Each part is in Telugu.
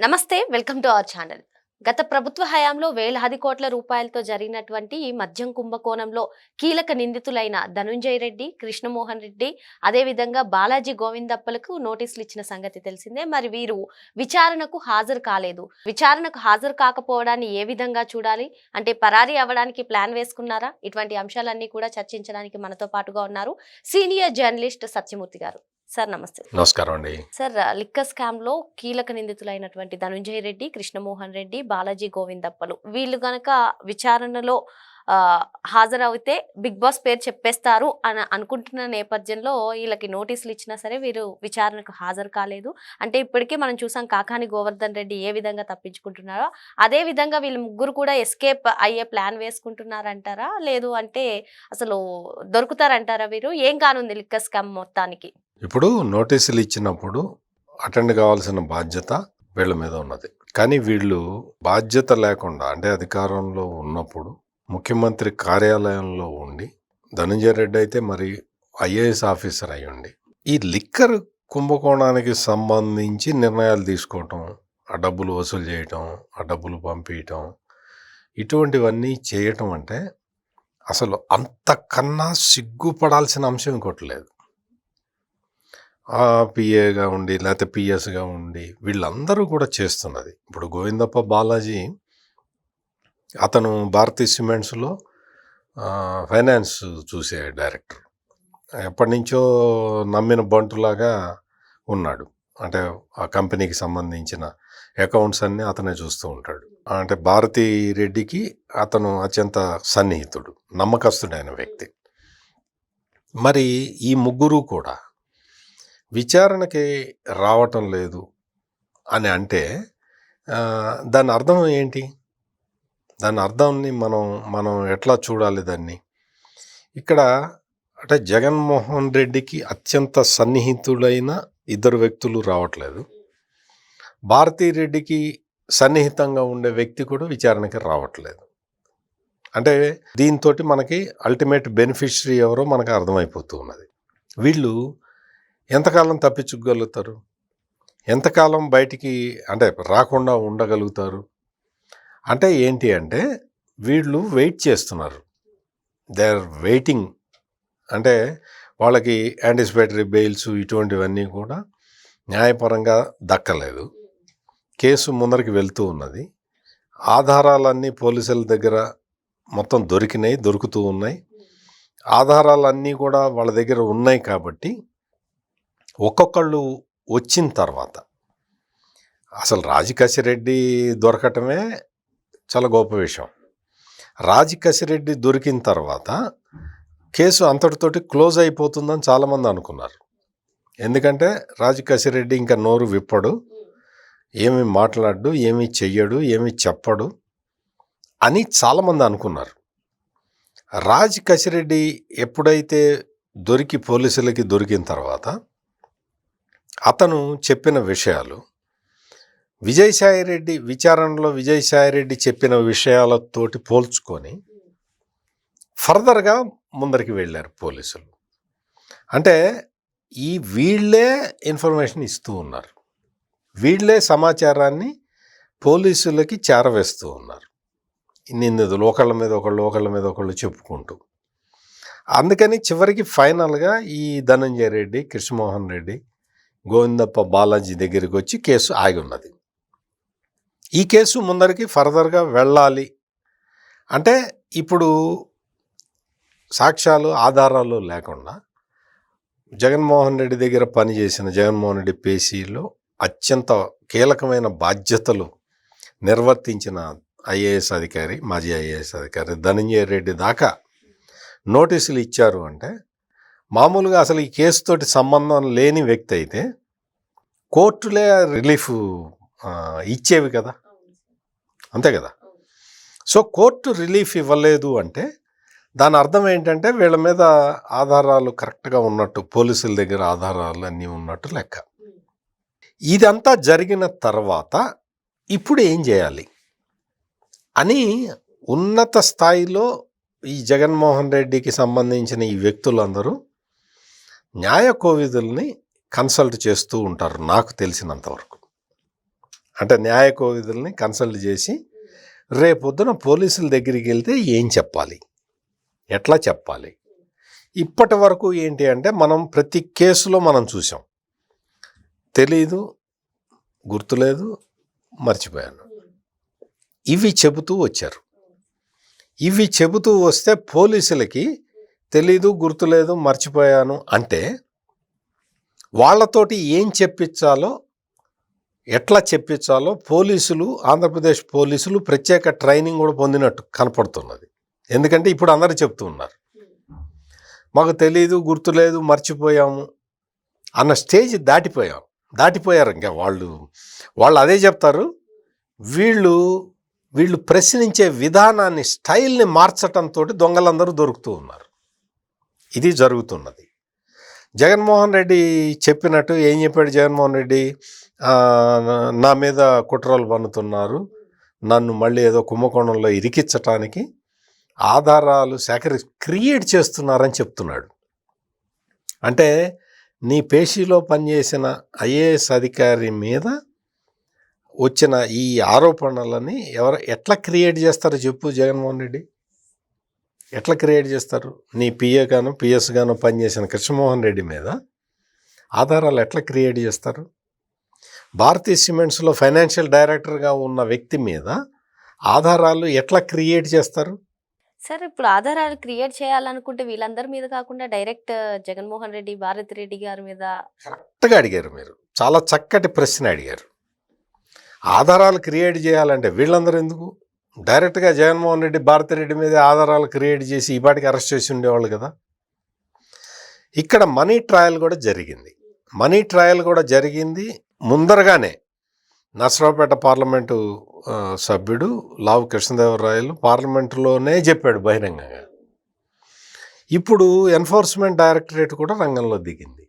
నమస్తే వెల్కమ్ టు అవర్ ఛానల్. గత ప్రభుత్వ హయాంలో వేలాది కోట్ల రూపాయలతో జరిగినటువంటి ఈ మద్యం కుంభకోణంలో కీలక నిందితులైన ధనుంజయ రెడ్డి కృష్ణమోహన్ రెడ్డి అదేవిధంగా బాలాజీ గోవిందప్పలకు నోటీసులు ఇచ్చిన సంగతి తెలిసిందే. మరి వీరు విచారణకు హాజరు కాలేదు. విచారణకు హాజరు కాకపోవడాన్ని ఏ విధంగా చూడాలి? అంటే పరారీ అవ్వడానికి ప్లాన్ వేసుకున్నారా? ఇటువంటి అంశాలన్నీ కూడా చర్చించడానికి మనతో పాటుగా ఉన్నారు సీనియర్ జర్నలిస్ట్ సత్యమూర్తి గారు. సార్ నమస్తే. నమస్కారం అండి. సార్ లిక్కర్ స్కామ్లో కీలక నిందితులైనటువంటి ధనుంజయ రెడ్డి కృష్ణమోహన్ రెడ్డి బాలాజీ గోవిందప్పలు. వీళ్ళు గనక విచారణలో హాజరవుతే బిగ్ బాస్ పేరు చెప్పేస్తారు అని అనుకుంటున్న నేపథ్యంలో వీళ్ళకి నోటీసులు ఇచ్చినా సరే వీరు విచారణకు హాజరు కాలేదు. అంటే ఇప్పటికే మనం చూసాం కాకాని గోవర్ధన్ రెడ్డి ఏ విధంగా తప్పించుకుంటున్నారో అదే విధంగా వీళ్ళు ముగ్గురు కూడా ఎస్కేప్ అయ్యే ప్లాన్ వేసుకుంటున్నారంటారా? లేదు అంటే అసలు దొరుకుతారంటారా వీరు? ఏం కానుంది లిక్కర్ స్కామ్ మొత్తానికి? ఇప్పుడు నోటీసులు ఇచ్చినప్పుడు అటెండ్ కావాల్సిన బాధ్యత వీళ్ళ మీద ఉన్నది. కానీ వీళ్ళు బాధ్యత లేకుండా అంటే అధికారంలో ఉన్నప్పుడు ముఖ్యమంత్రి కార్యాలయంలో ఉండి ధనంజయ రెడ్డి అయితే మరి ఐఏఎస్ ఆఫీసర్ అయి ఉండి ఈ లిక్కర్ కుంభకోణానికి సంబంధించి నిర్ణయాలు తీసుకోవటం ఆ డబ్బులు వసూలు చేయటం ఆ డబ్బులు పంపించటం ఇటువంటివన్నీ చేయటం అంటే అసలు అంతకన్నా సిగ్గుపడాల్సిన అంశం ఇంకోటి లేదు. ఆ పిఏగా ఉండి లేకపోతే పిఎస్గా ఉండి వీళ్ళందరూ కూడా చేస్తున్నది. ఇప్పుడు గోవిందప్ప బాలాజీ అతను భారతీ సిమెంట్స్లో ఫైనాన్స్ చూసే డైరెక్టర్. ఎప్పటి నుంచో నమ్మిన బంటులాగా ఉన్నాడు. అంటే ఆ కంపెనీకి సంబంధించిన అకౌంట్స్ అన్నీ అతనే చూస్తూ ఉంటాడు. అంటే భారతీ రెడ్డికి అతను అత్యంత సన్నిహితుడు నమ్మకస్తుడైన వ్యక్తి. మరి ఈ ముగ్గురు కూడా విచారణకి రావటం లేదు అని అంటే దాని అర్థం ఏంటి? దాని అర్థంని మనం మనం ఎట్లా చూడాలి దాన్ని? ఇక్కడ అంటే జగన్మోహన్ రెడ్డికి అత్యంత సన్నిహితుడైన ఇద్దరు వ్యక్తులు రావట్లేదు. భారతీ రెడ్డికి సన్నిహితంగా ఉండే వ్యక్తి కూడా విచారణకి రావట్లేదు. అంటే దీంతో మనకి అల్టిమేట్ బెనిఫిషరీ ఎవరో మనకు అర్థమైపోతూ ఉన్నది. వీళ్ళు ఎంతకాలం తప్పించుకోగలుగుతారు? ఎంతకాలం బయటికి అంటే రాకుండా ఉండగలుగుతారు? అంటే ఏంటి అంటే వీళ్ళు వెయిట్ చేస్తున్నారు. దే ఆర్ వెయిటింగ్ అంటే వాళ్ళకి యాంటిసిపేటరీ బెయిల్స్ ఇటువంటివన్నీ కూడా న్యాయపరంగా దక్కలేదు. కేసు ముందరికి వెళ్తూ ఉన్నది. ఆధారాలన్నీ పోలీసుల దగ్గర మొత్తం దొరికినాయి దొరుకుతూ ఉన్నాయి. ఆధారాలన్నీ కూడా వాళ్ళ దగ్గర ఉన్నాయి కాబట్టి ఒక్కొక్కళ్ళు వచ్చిన తర్వాత. అసలు రాజకసిరెడ్డి దొరకటమే చాలా గొప్ప విషయం. రాజకసిరెడ్డి దొరికిన తర్వాత కేసు అంతటితోటి క్లోజ్ అయిపోతుందని చాలామంది అనుకున్నారు. ఎందుకంటే రాజకసిరెడ్డి ఇంకా నోరు విప్పడు ఏమి మాట్లాడు ఏమి చెయ్యడు ఏమి చెప్పడు అని చాలామంది అనుకున్నారు. రాజ్ కసిరెడ్డి ఎప్పుడైతే దొరికి పోలీసులకి దొరికిన తర్వాత అతను చెప్పిన విషయాలు విజయసాయిరెడ్డి విచారణలో విజయసాయిరెడ్డి చెప్పిన విషయాలతోటి పోల్చుకొని ఫర్దర్గా ముందరికి వెళ్ళారు పోలీసులు. అంటే ఈ వీళ్ళే ఇన్ఫర్మేషన్ ఇస్తూ ఉన్నారు. వీళ్ళే సమాచారాన్ని పోలీసులకి చేరవేస్తూ ఉన్నారు. నిందితులు ఒకళ్ళ మీద ఒకళ్ళు ఒకళ్ళ మీద ఒకళ్ళు చెప్పుకుంటూ. అందుకని చివరికి ఫైనల్గా ఈ ధనంజయ రెడ్డి కృష్ణమోహన్ రెడ్డి గోవిందప్ప బాలాజీ దగ్గరికి వచ్చి కేసు ఆగి ఉన్నది ఈ కేసు ముందరికి ఫర్దర్గా వెళ్ళాలి. అంటే ఇప్పుడు సాక్ష్యాలు ఆధారాలు లేకుండా జగన్మోహన్ రెడ్డి దగ్గర పనిచేసిన జగన్మోహన్ రెడ్డి పేసీలో అత్యంత కీలకమైన బాధ్యతలు నిర్వర్తించిన ఐఏఎస్ అధికారి మాజీ ఐఏఎస్ అధికారి ధనంజయ రెడ్డి దాకా నోటీసులు ఇచ్చారు అంటే మామూలుగా అసలు ఈ కేసుతోటి సంబంధం లేని వ్యక్తి అయితే కోర్టులే రిలీఫ్ ఇచ్చేవి కదా. అంతే కదా. సో కోర్టు రిలీఫ్ ఇవ్వలేదు అంటే దాని అర్థం ఏంటంటే వీళ్ళ మీద ఆధారాలు కరెక్ట్గా ఉన్నట్టు పోలీసుల దగ్గర ఆధారాలు అన్నీ ఉన్నట్టు లెక్క. ఇదంతా జరిగిన తర్వాత ఇప్పుడు ఏం చేయాలి? అని ఉన్నత స్థాయిలో ఈ జగన్మోహన్ రెడ్డికి సంబంధించిన ఈ వ్యక్తులందరూ న్యాయ కోవిధుల్ని కన్సల్ట్ చేస్తూ ఉంటారు నాకు తెలిసినంతవరకు అంటే న్యాయ కోవిధుల్ని కన్సల్ట్ చేసి రేపొద్దున పోలీసుల దగ్గరికి వెళ్తే ఏం చెప్పాలి? ఎట్లా చెప్పాలి? ఇప్పటి వరకు ఏంటి అంటే మనం ప్రతి కేసులో మనం చూసాం తెలీదు గుర్తులేదు మర్చిపోయాను. ఇవి చెబుతూ వచ్చారు. ఇవి చెబుతూ వస్తే పోలీసులకి తెలీదు గుర్తులేదు మర్చిపోయాను అంటే వాళ్ళతోటి ఏం చెప్పించాలో ఎట్లా చెప్పించాలో పోలీసులు ఆంధ్రప్రదేశ్ పోలీసులు ప్రత్యేక ట్రైనింగ్ కూడా పొందినట్టు కనపడుతున్నది. ఎందుకంటే ఇప్పుడు అందరూ చెప్తూ ఉన్నారు. మాకు తెలీదు గుర్తులేదు మర్చిపోయాము అన్న స్టేజ్ దాటిపోయాం. దాటిపోయారు ఇంకా వాళ్ళు. వాళ్ళు అదే చెప్తారు వీళ్ళు వీళ్ళు ప్రశ్నించే విధానాన్ని స్టైల్ని మార్చటంతో దొంగలందరూ దొరుకుతూ ఉన్నారు. ఇది జరుగుతున్నది. జగన్మోహన్ రెడ్డి చెప్పినట్టు ఏం చెప్పాడు జగన్మోహన్ రెడ్డి? నా మీద కుట్రలు పన్నుతున్నారు. నన్ను మళ్ళీ ఏదో కుంభకోణంలో ఇరికించటానికి ఆధారాలు సేకరి క్రియేట్ చేస్తున్నారని చెప్తున్నాడు. అంటే నీ పేషీలో పనిచేసిన ఐఏఎస్ అధికారి మీద వచ్చిన ఈ ఆరోపణలని ఎవరు ఎట్లా క్రియేట్ చేస్తారో చెప్పు జగన్మోహన్ రెడ్డి. ఎట్లా క్రియేట్ చేస్తారు? నీ పిఏ గాను పిఎస్ గాను పనిచేసిన కృష్ణమోహన్ రెడ్డి మీద ఆధారాలు ఎట్లా క్రియేట్ చేస్తారు? భారతీయ సిమెంట్స్లో ఫైనాన్షియల్ డైరెక్టర్గా ఉన్న వ్యక్తి మీద ఆధారాలు ఎట్లా క్రియేట్ చేస్తారు? సార్ ఇప్పుడు ఆధారాలు క్రియేట్ చేయాలనుకుంటే వీళ్ళందరి మీద కాకుండా డైరెక్ట్ జగన్మోహన్ రెడ్డి భారత్ రెడ్డి గారి మీద కరెక్ట్గా అడిగారు మీరు. చాలా చక్కటి ప్రశ్న అడిగారు. ఆధారాలు క్రియేట్ చేయాలంటే వీళ్ళందరూ ఎందుకు? డైరెక్ట్గా జగన్మోహన్ రెడ్డి భారతిరెడ్డి మీద ఆధారాలు క్రియేట్ చేసి ఈపాటికి అరెస్ట్ చేసి ఉండేవాళ్ళు కదా. ఇక్కడ మనీ ట్రయల్ కూడా జరిగింది. మనీ ట్రయల్ కూడా జరిగింది. ముందరగానే నర్సరావుపేట పార్లమెంటు సభ్యుడు లావు కృష్ణదేవరాయలు పార్లమెంటులోనే చెప్పాడు బహిరంగంగా. ఇప్పుడు ఎన్ఫోర్స్మెంట్ డైరెక్టరేట్ కూడా రంగంలో దిగింది.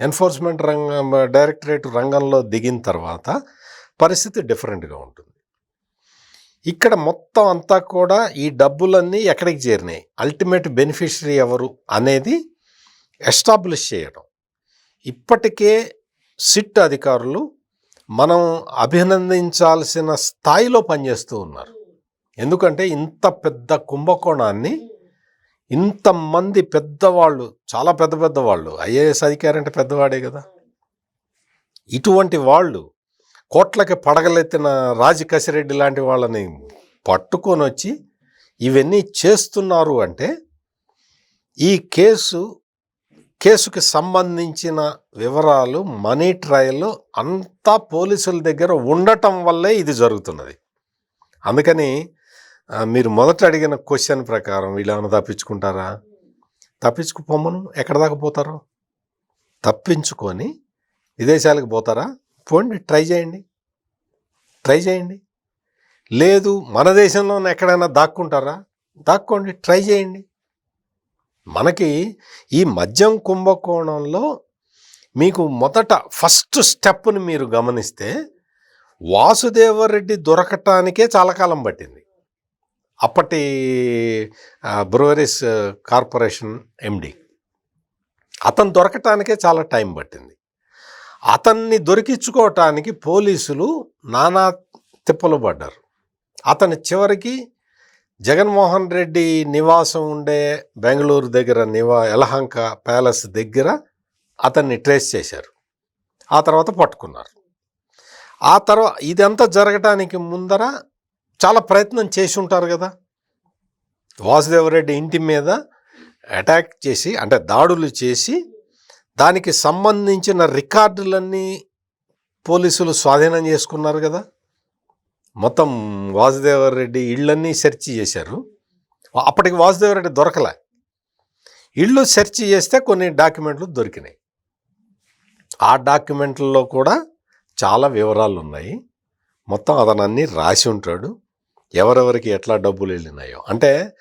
ఎన్ఫోర్స్మెంట్ రంగం డైరెక్టరేట్ రంగంలో దిగిన తర్వాత పరిస్థితి డిఫరెంట్గా ఉంటుంది. ఇక్కడ మొత్తం అంతా కూడా ఈ డబ్బులన్నీ ఎక్కడికి చేరినాయి? అల్టిమేట్ బెనిఫిషరీ ఎవరు అనేది ఎస్టాబ్లిష్ చేయడం. ఇప్పటికే సిట్ అధికారులు మనం అభినందించాల్సిన స్థాయిలో పనిచేస్తూ ఉన్నారు. ఎందుకంటే ఇంత పెద్ద కుంభకోణాన్ని ఇంతమంది పెద్దవాళ్ళు చాలా పెద్ద పెద్ద వాళ్ళు ఐఏఎస్ అధికారి అంటే పెద్దవాడే కదా. ఇటువంటి వాళ్ళు కోట్లకి పడగలెత్తిన రాజకసిరెడ్డి లాంటి వాళ్ళని పట్టుకొని వచ్చి ఇవన్నీ చేస్తున్నారు అంటే ఈ కేసు కేసుకి సంబంధించిన వివరాలు మనీ ట్రయల్ అంతా పోలీసుల దగ్గర ఉండటం వల్లే ఇది జరుగుతున్నది. అందుకని మీరు మొదట అడిగిన క్వశ్చన్ ప్రకారం వీళ్ళు తప్పించుకుంటారా? తప్పించుకుపోమను? ఎక్కడ దాకా పోతారు? తప్పించుకొని విదేశాలకు పోతారా? పోండి ట్రై చేయండి. ట్రై చేయండి. లేదు మన దేశంలోనే ఎక్కడైనా దాక్కుంటారా? దాక్కోండి ట్రై చేయండి. మనకి ఈ మద్యం కుంభకోణంలో మీకు మొదట ఫస్ట్ స్టెప్ని మీరు గమనిస్తే వాసుదేవరెడ్డి దొరకటానికే చాలా కాలం పట్టింది. అప్పటి బ్రూవరీస్ కార్పొరేషన్ ఎండి. అతను దొరకటానికే చాలా టైం పట్టింది. అతన్ని దొరికించుకోవటానికి పోలీసులు నానా తిప్పలు పడ్డారు. అతని చివరికి జగన్మోహన్ రెడ్డి నివాసం ఉండే బెంగళూరు దగ్గర నివా యలహంక ప్యాలెస్ దగ్గర అతన్ని ట్రేస్ చేశారు. ఆ తర్వాత పట్టుకున్నారు. ఆ తర్వాత ఇదంతా జరగటానికి ముందర చాలా ప్రయత్నం చేసి ఉంటారు కదా. వాసుదేవరెడ్డి ఇంటి మీద అటాక్ చేసి అంటే దాడులు చేసి దానికి సంబంధించిన రికార్డులన్నీ పోలీసులు స్వాధీనం చేసుకున్నారు కదా. మొత్తం వాసుదేవరెడ్డి ఇళ్ళన్నీ సెర్చ్ చేశారు. అప్పటికి వాసుదేవరెడ్డి దొరకలే. ఇళ్ళు సెర్చ్ చేస్తే కొన్ని డాక్యుమెంట్లు దొరికినాయి. ఆ డాక్యుమెంట్లలో కూడా చాలా వివరాలు ఉన్నాయి మొత్తం అతను అన్నీ రాసి ఉంటాడు. ఎవరెవరికి ఎట్లా డబ్బులు వెళ్ళినాయో. అంటే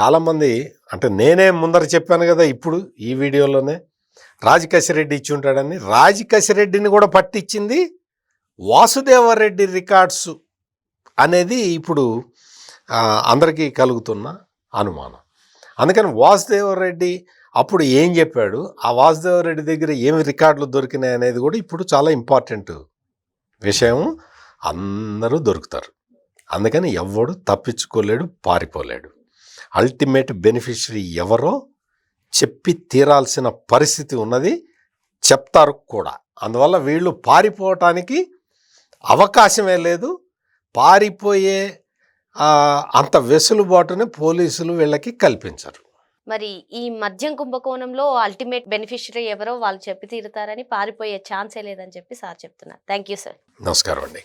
చాలామంది అంటే నేనే ముందర చెప్పాను కదా ఇప్పుడు ఈ వీడియోలోనే రాజకశిరెడ్డి ఇచ్చి ఉంటాడని రాజకసిరెడ్డిని కూడా పట్టించింది వాసుదేవరెడ్డి రికార్డ్స్ అనేది ఇప్పుడు అందరికీ కలుగుతున్న అనుమానం. అందుకని వాసుదేవరెడ్డి అప్పుడు ఏం చెప్పాడు? ఆ వాసుదేవరెడ్డి దగ్గర ఏమి రికార్డులు దొరికినాయి అనేది కూడా ఇప్పుడు చాలా ఇంపార్టెంట్ విషయం. అందరూ దొరుకుతారు. అందుకని ఎవడు తప్పించుకోలేడు పారిపోలేడు. అల్టిమేట్ బెనిఫిషరీ ఎవరో చెప్పి తీరాల్సిన పరిస్థితి ఉన్నది. చెప్తారు కూడా. అందువల్ల వీళ్ళు పారిపోవటానికి అవకాశమే లేదు. పారిపోయే అంత వెసులుబాటుని పోలీసులు వీళ్ళకి కల్పించరు. మరి ఈ మద్యం కుంభకోణంలో అల్టిమేట్ బెనిఫిషరీ ఎవరో వాళ్ళు చెప్పి తీరుతారని పారిపోయే ఛాన్సే లేదని చెప్పి సార్ చెప్తున్నారు. Thank you sir. నమస్కారం అండి.